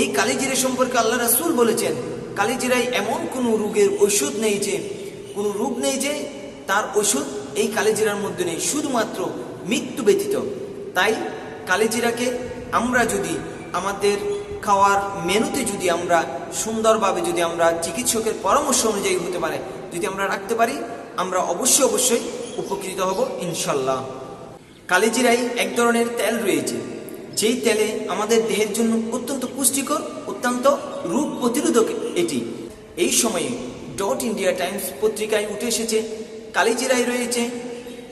এই কালিজিরা সম্পর্কে আল্লাহ রাসুল বলেছেন, কালিজিরায় এমন কোনো রোগের ঔষধ নেই যে, কোনো রোগ নেই যে তার ওষুধ এই কালিজিরার মধ্যে নেই, শুধুমাত্র মৃত্যু ব্যতীত। তাই কালিজিরাকে আমরা যদি আমাদের খাওয়ার মেনুতে যদি আমরা সুন্দরভাবে যদি আমরা চিকিৎসকের পরামর্শ অনুযায়ী হতে পারে, যদি আমরা রাখতে পারি, আমরা অবশ্যই অবশ্যই উপকৃত হব ইনশাল্লাহ কালিজিরাই এক ধরনের তেল রয়েছে যেই তেলে আমাদের দেহের জন্য অত্যন্ত পুষ্টিকর, অত্যন্ত রোগ প্রতিরোধক এটি। এই সময়ে ডট ইন্ডিয়া টাইমস পত্রিকায় উঠে এসেছে, কালিজিরায় রয়েছে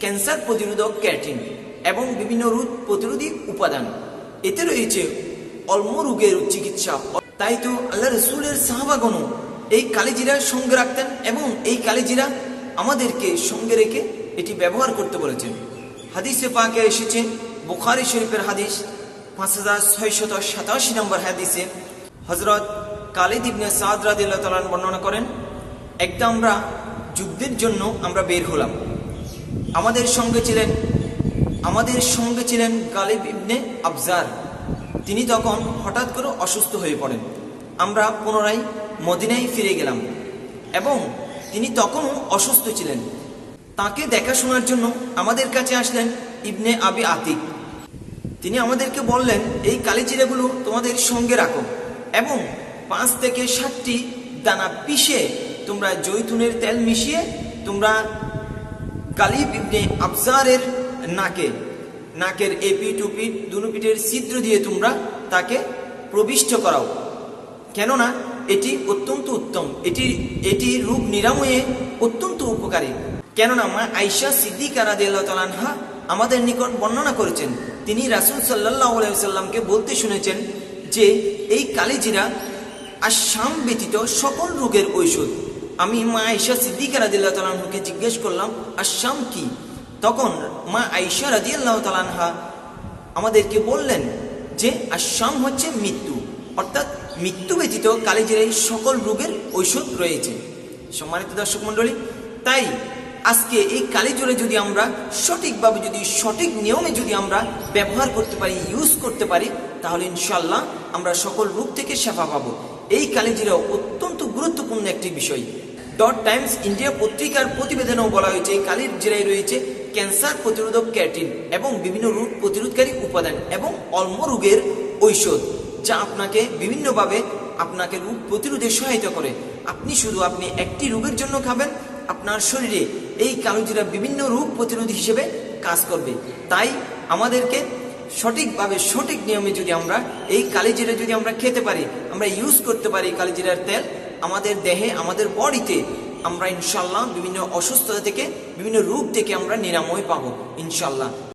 ক্যান্সার প্রতিরোধক ক্যাটিন এবং বিভিন্ন রোগ প্রতিরোধী উপাদান। এতে রয়েছে অল্প রোগের চিকিৎসা। তাই তো আল্লাহ রসুলের সাহাবাগণ এই কালিজিরার সঙ্গে রাখতেন এবং এই কালিজিরা আমাদেরকে সঙ্গে রেখে এটি ব্যবহার করতে বলেছেন। হাদিসে পাকে এসেছে, বুখারি শরীফের হাদিস পাঁচ হাজার ছয়শত সাতাশি নম্বর হাদিসে হজরত কালিদ ইবনে সাদ রাদিল্লাহ তালান বর্ণনা করেন, একটা আমরা যুদ্ধের জন্য আমরা বের হলাম। আমাদের সঙ্গে ছিলেন, আমাদের সঙ্গে ছিলেন গালিব ইবনে আফজার তিনি তখন হঠাৎ করে অসুস্থ হয়ে পড়েন। আমরা পুনরায় মদিনায় ফিরে গেলাম এবং তিনি তখনও অসুস্থ ছিলেন। তাকে দেখাশোনার জন্য আমাদের কাছে আসলেন ইবনে আবি আতিক। তিনি আমাদেরকে বললেন, এই কালিচিরাগুলো তোমাদের সঙ্গে রাখো এবং পাঁচ থেকে ষাটটি দানা পিষে তোমরা জৈতুনের তেল মিশিয়ে তোমরা গালিব ইবনে আফজারের নাকে, নাকের এপি টুপি দুনো পিঠের ছিদ্র দিয়ে তোমরা তাকে প্রবিষ্ট করাও। কেননা এটি অত্যন্ত উত্তম, এটি এটি রোগ নিরাময়ে অত্যন্ত উপকারী। কেননা মা আইসা সিদ্দিকা রাদিয়াল্লাহু তাআলা আনহা আমাদের নিকট বর্ণনা করেছেন। তিনি রাসূল আলাইহি সাল্লামকে বলতে শুনেছেন যে, এই কালিজিরা আর শাম ব্যতীত সকল রোগের ঔষধ। আমি মা আইসা সিদ্দিকা রাদিয়াল্লাহু তাআলা আনহাকে জিজ্ঞেস করলাম আর শাম কি? তখন মা আইসা রাদিয়াল্লাহু তাআলা আনহা আমাদেরকে বললেন যে আসাম হচ্ছে মৃত্যু। অর্থাৎ মৃত্যু ব্যতীত কালিজিরাই সকল রোগের ঔষধ রয়েছে। সম্মানিত দর্শক মণ্ডলী, তাই আজকে এই কালিজোরে যদি আমরা সঠিকভাবে যদি সঠিক নিয়মে যদি আমরা ব্যবহার করতে পারি ইউজ করতে পারি, তাহলে ইনশাল্লাহ আমরা সকল রোগ থেকে সেবা পাবো। এই কালিজিরা অত্যন্ত গুরুত্বপূর্ণ একটি বিষয়। ডট টাইমস ইন্ডিয়া পত্রিকার প্রতিবেদনেও বলা হয়েছে, এই কালির জেলায় রয়েছে ক্যান্সার প্রতিরোধক ক্যাটিন এবং বিভিন্ন রোগ প্রতিরোধকারী উপাদান এবং অল্প রোগের ঔষধ, যা আপনাকে বিভিন্নভাবে আপনাকে রোগ প্রতিরোধে সহায়তা করে। আপনি শুধু আপনি একটি রোগের জন্য খাবেন আপনার শরীরে এই কালোজিরা বিভিন্ন রূপ প্রতিরোধী হিসেবে কাজ করবে। তাই আমাদেরকে সঠিকভাবে সঠিক নিয়মে যদি আমরা এই কালিজিরা যদি আমরা খেতে পারি, আমরা ইউজ করতে পারি কালিজিরার তেল, আমাদের দেহে, আমাদের বডিতে আমরা ইনশাল্লাহ বিভিন্ন অসুস্থতা থেকে, বিভিন্ন রূপ থেকে আমরা নিরাময় পাবো ইনশাল্লাহ